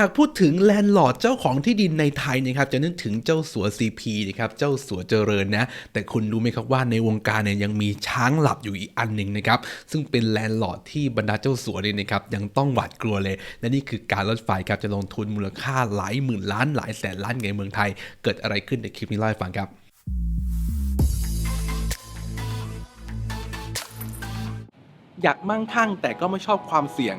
หากพูดถึงแลนด์ลอร์ดเจ้าของที่ดินในไทยนะครับจะนึกถึงเจ้าสัว CP นะครับเจ้าสัวเจริญนะแต่คุณรู้ไหมครับว่าในวงการเนี่ยยังมีช้างหลับอยู่อีกอันหนึ่งนะครับซึ่งเป็นแลนด์ลอร์ดที่บรรดาเจ้าสัวเนี่ยนะครับยังต้องหวาดกลัวเลย และนี่คือการรถไฟครับจะลงทุนมูลค่าหลายหมื่นล้านหลายแสนล้านในเมืองไทย เกิดอะไรขึ้นในคลิปนี้เล่าให้ฟังครับอยากมั่งคั่งแต่ก็ไม่ชอบความเสี่ยง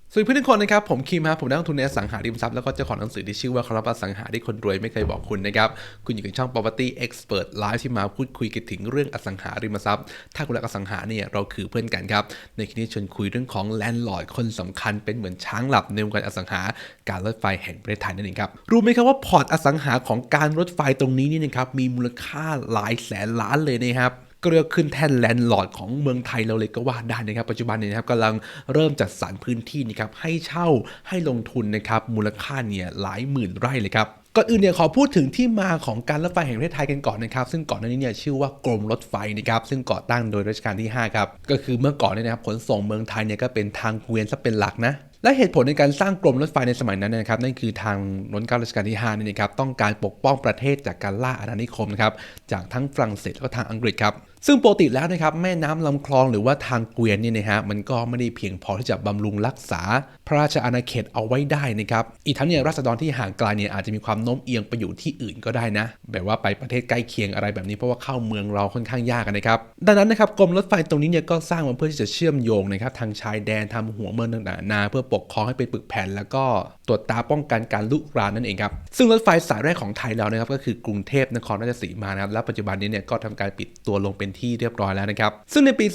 สวัสดีเพื่อนทุกคนนะครับ ผมคิมครับผมนักลงทุนในอสังหาริมทรัพย์แล้วก็เจ้าของหนังสือที่ชื่อว่าคารพอสังหาที่คนรวยไม่เคยบอกคุณนะครับ คุณอยู่กับช่อง property expert live ที่มาพูดคุยกันถึงเรื่องอสังหาริมทรัพย์ ถ้าคุณรักอสังหาเนี่ยเราคือเพื่อนกันครับ ในคลิปนี้ชวนคุยเรื่องของแลนด์ลอร์ดคนสำคัญเป็นเหมือนช้างหลับในวงการอสังหาการรถไฟแห่งประเทศไทยนั่นเองครับรู้ไหมครับว่าพอร์ตอสังหาของการรถไฟตรงนี้นี่นะครับมีมูลค่าหลายแสนล้านเลยนะครับ ก็เรียกขึ้นแท่นแลนด์ลอร์ดของเมืองไทยเราเลยก็ว่าได้นะครับ ปัจจุบันเนี่ยนะครับกำลังเริ่มจัดสรรพื้นที่นะครับให้เช่าให้ลงทุนนะครับมูลค่าเนี่ยหลายหมื่นไร่เลยครับก่อนอื่นเนี่ยขอพูดถึงที่มาของการรถไฟแห่งประเทศไทยกันก่อนนะครับ ซึ่งก่อนหน้านี้เนี่ยชื่อว่ากรมรถไฟนะครับซึ่งก่อตั้งโดยรัชกาลที่ 5 ครับ ก็คือเมื่อก่อนเนี่ยนะครับขนส่งเมืองไทยเนี่ยก็เป็นทางเกวียนซะเป็นหลักนะและเหตุผลในการสร้างกรมรถไฟในสมัยนั้นนะครับนั่นคือทางรัชกาลรัชกาลที่5นี่นะครับต้องการปกป้องประเทศจากการล่าอาณานิคมนะครับจากทั้งฝรั่งเศสแล้วก็ทางอังกฤษครับ ซึ่งปกติแล้วนะครับแม่น้ำลำคลองหรือว่าทางเกวียนเนี่ยนะฮะมันก็ไม่ได้เพียงพอที่จะบำรุงรักษา พระราชอาณาเขตเอาไว้ได้นะครับอีกทั้งเนี่ยราษฎรที่ห่างไกลเนี่ยอาจจะมีความโน้มเอียงไปอยู่ที่อื่นก็ได้นะ แบบว่าไปประเทศใกล้เคียงอะไรแบบนี้เพราะว่าเข้าเมืองเราค่อนข้างยากนะครับดังนั้นนะครับกรมรถไฟตรงนี้เนี่ยก็สร้างมาเพื่อที่จะเชื่อมโยงนะครับทางชายแดนทำหัวเมืองต่างๆนานาเพื่อปกครองให้เป็นปึกแผ่นแล้วก็ตรวจตาป้องกันการลุกรานนั่นเองครับซึ่งรถไฟสายแรกของไทยเรานะครับก็คือกรุงเทพนครราชสีมานะครับและปัจจุบันนี้เนี่ยก็ทำการปิดตัวลงเป็นที่เรียบร้อยแล้วนะครับ ซึ่งในปี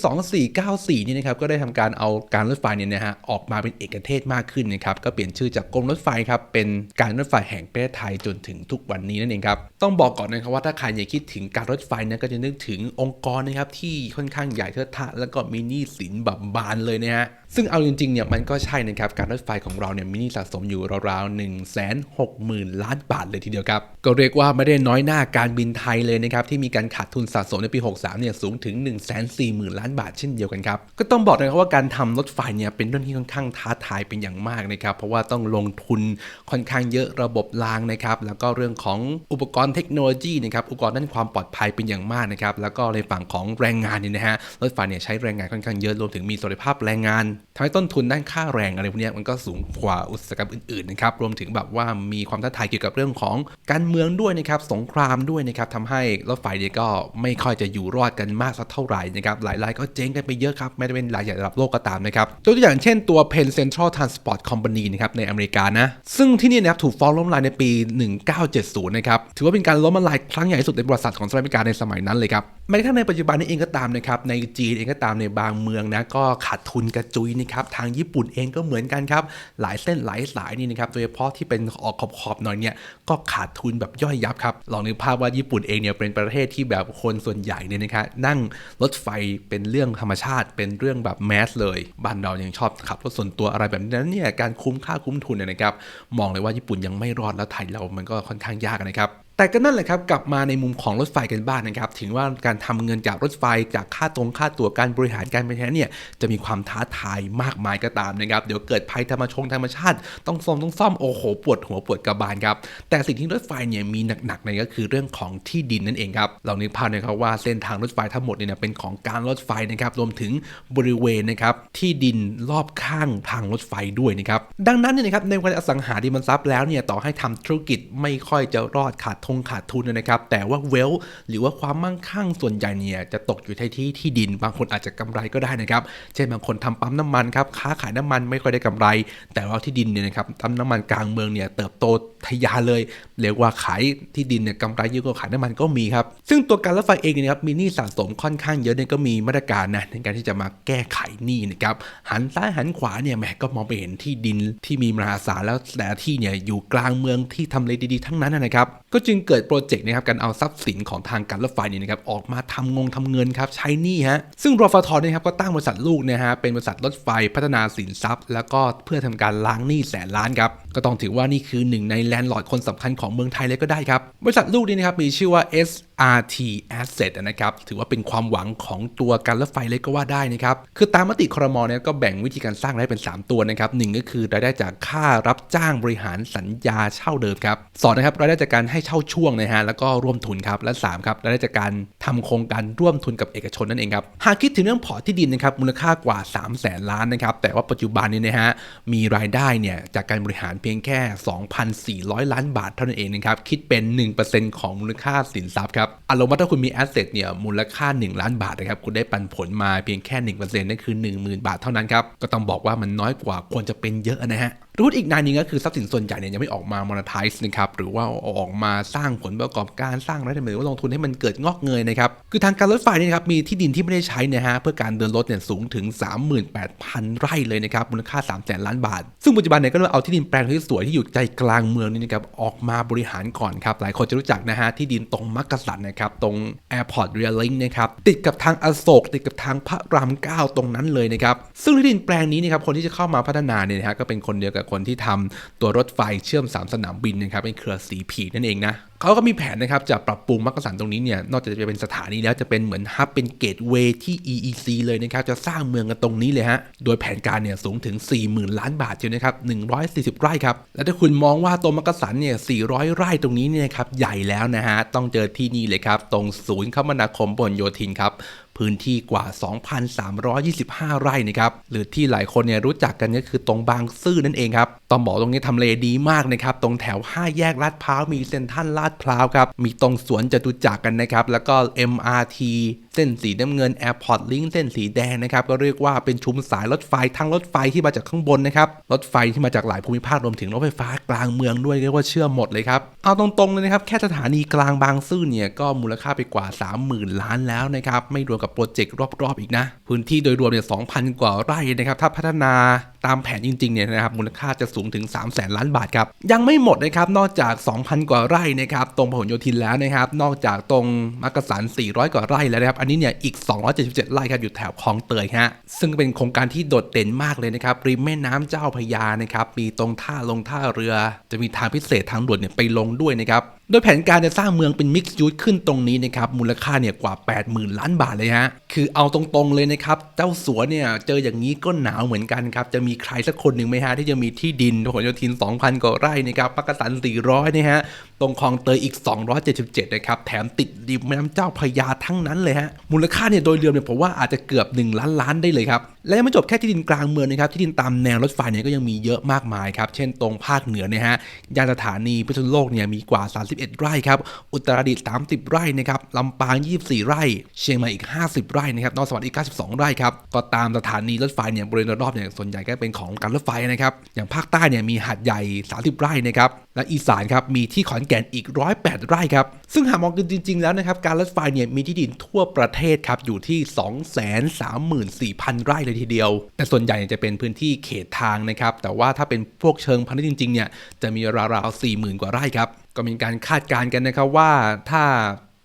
2494 นี่นะครับก็ได้ทำการเอาการรถไฟเนี่ยนะฮะออกมาเป็นเอกเทศมากขึ้นนะครับก็เปลี่ยนชื่อจากกรมรถไฟครับเป็นการรถไฟแห่งประเทศไทยจนถึงทุกวันนี้นั่นเองครับต้องบอกก่อนนะครับว่าถ้าใครเนี่ยคิดถึงการรถไฟนะก็จะนึกถึงองค์กรนะครับที่ค่อนข้างใหญ่เทอะทะแล้วก็มีหนี้สินแบบบานเลยนะฮะซึ่งเอาจริงๆเนี่ยมันก็ใช่นะครับการรถไฟของเราเนี่ยมีหนี้สะสมอยู่ราวๆ1 6 0 0 0 0 ล้านบาทเลยทีเดียวครับก็เรียกว่าไม่ได้น้อยหน้าการบินไทยเลยนะครับที่มีการขาดทุนสะสมในปี 63เนี่ยสูงถึง 1 4 0 0 0 0 ล้านบาทเช่นเดียวกันครับ ก็ต้องบอกนะครับว่าการทำรถไฟเนี่ยเป็นเรื่องที่ค่อนข้างท้าทายเป็นอย่างมากนะครับ เพราะว่าต้องลงทุนค่อนข้างเยอะระบบรางนะครับ แล้วก็เรื่องของอุปกรณ์เทคโนโลยีนะครับ อุปกรณ์ด้านความปลอดภัยเป็นอย่างมากนะครับ แล้วก็ในฝั่งของแรงงานเนี่ยนะฮะ รถไฟเนี่ยใช้แรงงานค่อนข้างเยอะ รวมถึงมีสวัสดิภาพแรงงานทำให้ต้นทุนด้านค่าแรงอะไรพวกนี้มันก็สูงกว่าอุตสาหกรรมอื่นๆนะครับ รวมถึงแบบว่ามีความท้าทายเกี่ยวกับเรื่องของการเมืองด้วยนะครับ สงครามด้วยนะครับทำให้รถไฟเนี่ยก็ไม่ค่อยจะอยู่รอดกันมากสักเท่าไหร่นะครับหลายรายก็เจ๊งกันไปเยอะครับแม้จะเป็นรายใหญ่ระดับโลกก็ตามนะครับตัวอย่างเช่นตัว Penn Central Transport Company นะครับในอเมริกานะซึ่งที่นี่นะครับถูกฟ้องล้มละลายในปี 1970 นะครับถือว่าเป็นการล้มละลายครั้งใหญ่ที่สุดในประวัติศาสตร์ของสหรัฐอเมริกาในสมัยนั้นเลยครับแม้กระทั่งในปัจจุบันนี้เองก็ตามนะครับในจีนเองก็ตามในบางเมืองนะก็ขาดทุนกระจุยนะครับทางญี่ปุ่นเองก็เหมือนกันครับหลายเส้นหลายสายนี่นะครับโดยเฉพาะที่เป็นออกขอบๆหน่อยเนี่ยก็ขาดทุนแบบย่อยยับครับลองนึกภาพว่าญี่ปุ่นเองเนี่ยเป็นประเทศที่แบบคนส่วนใหญ่เนี่ยนะครับนั่งรถไฟเป็นเรื่องธรรมชาติ เป็นเรื่องแบบแมสเลยบ้านเรายังชอบขับรถส่วนตัวอะไรแบบนั้นเนี่ยการคุ้มค่าคุ้มทุนเนี่ยนะครับ มองเลยว่าญี่ปุ่นยังไม่รอดแล้วไทยเรามันก็ค่อนข้างยากนะครับ แต่ก็นั่นแหละครับกลับมาในมุมของรถไฟกันบ้างนะครับ ถึงว่าการทำเงินจากรถไฟจากค่าตรงค่าตั๋วการบริหารการบริหารเนี่ยจะมีความท้าทายมากมายก็ตามนะครับ เดี๋ยวเกิดภัยธรรมชงธรรมชาติ ต้องซ่อมต้องซ่อมโอ้โหปวดหัวปวดกระบาลครับแต่สิ่งที่รถไฟเนี่ยมีหนักๆเนี่ยก็คือเรื่องของที่ดินนั่นเองครับเรานึกภาพนะครับว่าเส้นทางรถไฟทั้งหมดเนี่ยเป็นของการรถไฟนะครับรวมถึงบริเวณนะครับที่ดินรอบข้างทางรถไฟด้วยนะครับดังนั้นเนี่ยนะครับในวันอสังหาริมทรัพย์แล้วเนี่ยต่อให้ทำธุรกิจไม่ค่อยจะรอดขาดทงขาดทุนนะครับ แต่ว่าเวลหรือว่าความมั่งคั่งส่วนใหญ่เนี่ยจะตกอยู่ที่ที่ที่ดิน บางคนอาจจะกำไรก็ได้นะครับ เช่นบางคนทำปั๊มน้ำมันครับค้าขายน้ำมันไม่ค่อยได้กำไร แต่ว่าที่ดินเนี่ยนะครับปั๊มน้ำมันกลางเมืองเนี่ยเติบโตทะยานเลยเรียกว่าขายที่ดินเนี่ยกำไรเยอะกว่าขายน้ำมันก็มีครับซึ่งตัวการรถไฟเองเนี่ยครับมีหนี้สะสมค่อนข้างเยอะเนี่ยก็มีมาตรการนะในการที่จะมาแก้ไขหนี้นะครับหันซ้ายหันขวาเนี่ยแหมก็มองไปเห็นที่ดินที่มีมหาศาลแล้วแต่ที่เนี่ยอยู่กลางเมืองที่ทำเลดีๆทั้งนั้นนะครับ ก็จึงงเกิดโปรเจกต์นะครับการเอาทรัพย์สินของทางการรถไฟนี่นะครับออกมาทำงงทำเงินครับใช้หนี้ฮะซึ่งรฟทนี่ครับก็ตั้งบริษัทลูกนะฮะเป็นบริษัทรถไฟพัฒนาสินทรัพย์ แล้วก็เพื่อทำการล้างหนี้แสนล้านครับก็ต้องถือว่านี่คือหนึ่งในแลนด์ลอร์ดคนสำคัญของเมืองไทยเลยก็ได้ครับบริษัทลูกนี้นะครับมีชื่อว่า SRT Asset นะครับถือว่าเป็นความหวังของตัวการรถไฟเลยก็ว่าได้นะครับคือตามมติครมเนี่ยก็แบ่งวิธีการสร้างได้เป็น 3 ตัวนะครับหนึ่งก็คือรายได้จากค่ารับจ้างบริหารสัญญาเช่าเดิมครับสองนะครับรายได้จากการให้เช่าช่วงนะฮะแล้วก็ร่วมทุนครับและ3ครับรายได้จากการทำโครงการร่วมทุนกับเอกชนนั่นเองครับหากคิดถึงเรื่องพอร์ตที่ดินนะครับมูลค่ากว่า 3 0 0แสนล้านนะครับแต่ว่าปัจจุบันนี้นะฮะมีรายได้เนี่ยจากการบริหารเพียงแค่ 2,400 ล้านบาทเท่านั้นเองนะครับคิดเป็น 1%ของมูลค่าสินทรัพย์ครับอารมณ์ว่าถ้าคุณมีแอสเซทเนี่ยมูลค่า 1 ล้านบาทนะครับคุณได้ปันผลมาเพียงแค่ 1%นั่นคือ 10,000 บาทเท่านั้นครับก็ต้องบอกว่ามันน้อยกว่าควรจะเป็นเยอะนะฮะ รูทอีกนานนึงก็คือทรัพย์สินส่วนใหญ่เนี่ยยังไม่ออกมา monetize นะครับหรือว่าออกมาสร้างผลประกอบการสร้างรายได้หรือว่าลงทุนให้มันเกิดงอกเงยนะครับคือทางการรถไฟเนี่ยครับมีที่ดินที่ไม่ได้ใช้นะฮะเพื่อการเดินรถเนี่ยสูงถึง 38,000 ไร่เลยนะครับมูลค่า 3 0 0แสนล้านบาท ซึ่งปัจจุบันเนี่ยก็เริ่มเอาที่ดินแปลงที่สวยที่อยู่ใจกลางเมืองนี่นะครับออกมาบริหารก่อนครับหลายคนจะรู้จักนะฮะที่ดินตรงมักกะสันนะครับตรง Airport Rail Link นะครับติดกับทางอโศกติดกับทางพระรามเก้าตรงนั้นเลยนะครับซึ่งที่ดินแปลงนี้นะครับคนที่จะเข้ามาพัฒนาเนี่ยนะฮะก็เป็นคนเดียวกับคนที่ทำตัวรถไฟเชื่อม 3 สนามบินนะครับเป็นเครือสีผีนั่นเองนะเขาก็มีแผนนะครับจะปรับปรุงมักกะสันตรงนี้เนี่ยนอกจากจะเป็นสถานีแล้วจะเป็นเหมือนฮับเป็นเกตเวย์ที่ EEC เลยนะครับจะสร้างเมืองกันตรงนี้เลยฮะโดยแผนการเนี่ยสูงถึง 40,000 ล้านบาทเชียวนะครับ140 ไร่ครับและถ้าคุณมองว่าตัวมักกะสันเนี่ย400 ไร่ตรงนี้เนี่ยครับใหญ่แล้วนะฮะต้องเจอที่นี่เลยครับตรงศูนย์คมนาคมบนโยธินครับ พื้นที่กว่า 2,325 ไร่นะครับหรือที่หลายคนเนี่ยรู้จักกันก็คือตรงบางซื่อนั่นเองครับต้องบอกตรงนี้ทำเลดีมากนะครับตรงแถว 5 แยกลาดพร้าวมีเซ็นทรัลลาดพร้าวครับมีตรงสวนจตุจักรกันนะครับแล้วก็ MRT เส้นสีน้ำเงิน Airport Link เส้นสีแดงนะครับก็เรียกว่าเป็นชุมสายรถไฟทั้งรถไฟที่มาจากข้างบนนะครับรถไฟที่มาจากหลายภูมิภาครวมถึงรถไฟฟ้ากลางเมืองด้วยเรียกว่าเชื่อมหมดเลยครับเอาตรงๆเลยนะครับแค่สถานีกลางบางซื่อเนี่ยก็มูลค่าไปกว่า 30,000 ล้านแล้วนะครับไม่รวมกับโปรเจกต์รอบๆอีกนะ พื้นที่โดยรวมเนี่ย2,000 กว่าไร่นะครับถ้าพัฒนาตามแผนจริงๆเนี่ยนะครับมูลค่าจะสูงถึง 3 0 0แสนล้านบาทครับยังไม่หมดนะครับนอกจาก 2,000 กว่าไร่นะครับตรงพหลโยธินแล้วนะครับนอกจากตรงมักกะสัน400 กว่าไร่แล้วนะครับอันนี้เนี่ยอีก 277 ไร่ครับอยู่แถวคลองเตยฮะซึ่งเป็นโครงการที่โดดเด่นมากเลยนะครับริมแม่น้ำเจ้าพยานะครับมีตรงท่าลงท่าเรือ จะมีทางพิเศษทางด่วนเนี่ยไปลงด้วยนะครับ โดยแผนการจะสร้างเมืองเป็นมิกซ์ยูทขึ้นตรงนี้นะครับมูลค่าเนี่ยกว่า 80,000 ล้านบาทเลยฮะคือเอาตรงๆเลยนะครับเจ้าสัวเนี่ยเจออย่างนี้ก็หนาวเหมือนกันครับจะมีใครสักคนหนึ่งไหมฮะที่จะมีที่ดินพหลโยธิน 2,000 กว่าไร่นะครับปักกสัน 400 นะฮะตรงคลองเตยอีก 277 นะครับแถมติดริมแม่น้ำเจ้าพระยาทั้งนั้นเลยฮะมูลค่าเนี่ยโดยรวมเนี่ยผมว่าอาจจะเกือบ 1 ล้านล้านได้เลยครับและยังไม่จบแค่ที่ดินกลางเมืองนะครับที่ดินตามแนวรถไฟเนี่ยก็ยังมีเยอะมากมายครับเช่นตรงภาคเหนือเนี่ยฮะยานสถานีพิษณุโลกเนี่ยมีกว่า31 ไร่ครับ อุตรดิตถ์30 ไร่นะครับลำปาง 24 ไร่ เชียงใหม่อีก 50 ไร่นะครับ นครสวรรค์อีก 92 ไร่ครับ ก็ตามสถานีรถไฟเนี่ยบริเวณรอบเนี่ยส่วนใหญ่ก็เป็นของการรถไฟนะครับ อย่างภาคใต้เนี่ยมีหาดใหญ่ 30 ไร่นะครับ และอีสานครับมีที่ขอนแก่นอีก 108 ไร่ครับ ซึ่งหากมองกันจริง ๆ แล้วนะครับ การรถไฟเนี่ยมีที่ดินทั่วประเทศครับอยู่ที่ 234,000 ไร่เลยทีเดียว แต่ส่วนใหญ่จะเป็นพื้นที่เขตทางนะครับ แต่ว่าถ้าเป็นพวกเชิงพาณิชย์จริงๆเนี่ยจะมีราวๆ40,000 กว่าไร่ครับ ก็มีการคาดการณ์กันนะครับว่าถ้า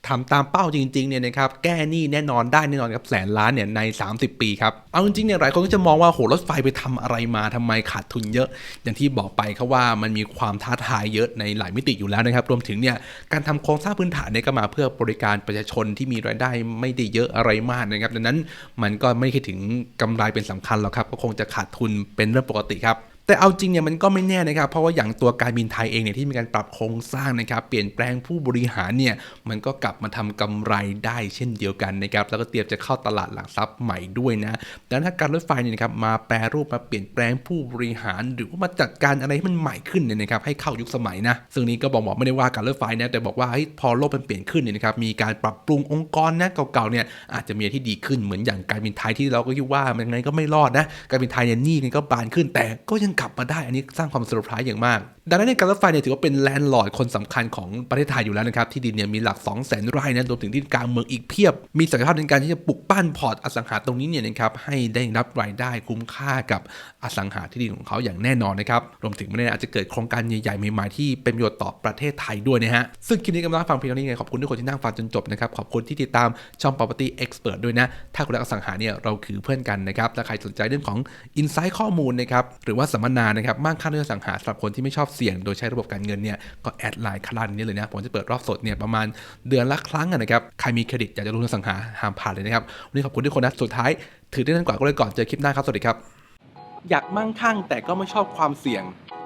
ทำตามเป้าจริงๆเนี่ยนะครับแก้หนี้แน่นอนได้แน่นอนครับแสนล้านเนี่ยใน 30 ปีครับเอาจริงๆเนี่ยหลายคนก็จะมองว่าโหรถไฟไปทำอะไรมาทำไมขาดทุนเยอะ อย่างที่บอกไปครับว่ามันมีความท้าทายเยอะในหลายมิติอยู่แล้วนะครับรวมถึงเนี่ยการทำโครงสร้างพื้นฐานเนี่ยก็มาเพื่อบริการประชาชนที่มีรายได้ไม่ได้เยอะอะไรมากนะครับดังนั้นมันก็ไม่คิดถึงกำไรเป็นสำคัญหรอกครับก็คงจะขาดทุนเป็นเรื่องปกติครับ แต่เอาจริงเนี่ยมันก็ไม่แน่นะครับ เพราะว่าอย่างตัวการบินไทยเองเนี่ยที่มีการปรับโครงสร้างนะครับเปลี่ยนแปลงผู้บริหารเนี่ยมันก็กลับมาทำกำไรได้เช่นเดียวกันนะครับแล้วก็เตรียมจะเข้าตลาดหลักทรัพย์ใหม่ด้วยนะดังนั้นถ้าการรถไฟเนี่ยนะครับมาแปรรูปมาเปลี่ยนแปลงผู้บริหาร หรือว่ามาจัดการอะไรให้มันใหม่ขึ้นเนี่ยนะครับให้เข้ายุคสมัยนะซึ่งนี้ก็บอกบอกไม่ได้ว่าการรถไฟนะแต่บอกว่าพอโลกมันเปลี่ยนขึ้นเนี่ยนะครับมีการปรับปรุงองค์กรนะเก่าๆเนี่ยอาจจะมีอะไรที่ดีขึ้นเหมือนอย่างการบินไทยที่เราก็คิดว่ามันไงก็ไม่รอดนะการบินไทยเนี่ยหนี้ก็บานขึ้นแต่ก็ยังงกลับมาได้ อันนี้สร้างความเซอร์ไพรส์อย่างมาก ดังนั้นในการรถไฟเนี่ยถือว่าเป็นแลนด์ลอร์ดคนสำคัญของประเทศไทยอยู่แล้วนะครับ ที่ดินเนี่ยมีหลัก 2 0 0 0 0 0 ไร่นะรวมถึงที่กลางเมืองอีกเพียบ มีศักยภาพในการที่จะปลุกปั้นพอร์ตอสังหาตรงนี้เนี่ยนะครับให้ได้รับรายได้คุ้มค่ากับอสังหาที่ดินของเขาอย่างแน่นอนนะครับ รวมถึงไม่แน่อาจจะเกิดโครงการใหญ่ๆใหม่ๆที่เป็นประโยชน์ต่อประเทศไทยด้วยนะฮะ ซึ่งคลิปนี้กำลังฟังเพียงเท่านี้ไงขอบคุณทุกคนที่นั่งฟังจนจบนะครับ ขอบคุณที่ติดตามช่อง property expert ด้วยนะ ถ้าคุณรักอสังหาเนี่ยเราคือเพื่อนกันนะครับ ถ้าใครสนใจเรื่องของ insight ข้อมูลนะครับ หรือว่าสมนานะครับมั่งคั่งด้วยสังหาสำหรับคนที่ไม่ชอบเสี่ยง โดยใช้ระบบการเงินเนี่ยก็แอดไลน์คลานนี้เลยนะผมจะเปิดรอบสดเนี่ยประมาณเดือนละครั้งนะครับใครมีเครดิตอยากจะลงทุนสังหาห้ามพลาดเลยนะครับวันนี้ขอบคุณทุกคนนะสุดท้ายถือได้นั่นกว่าก็เลยก่อนเจอคลิปหน้าครับสวัสดีครับ อยากมั่งคั่งแต่ก็ไม่ชอบความเสี่ยง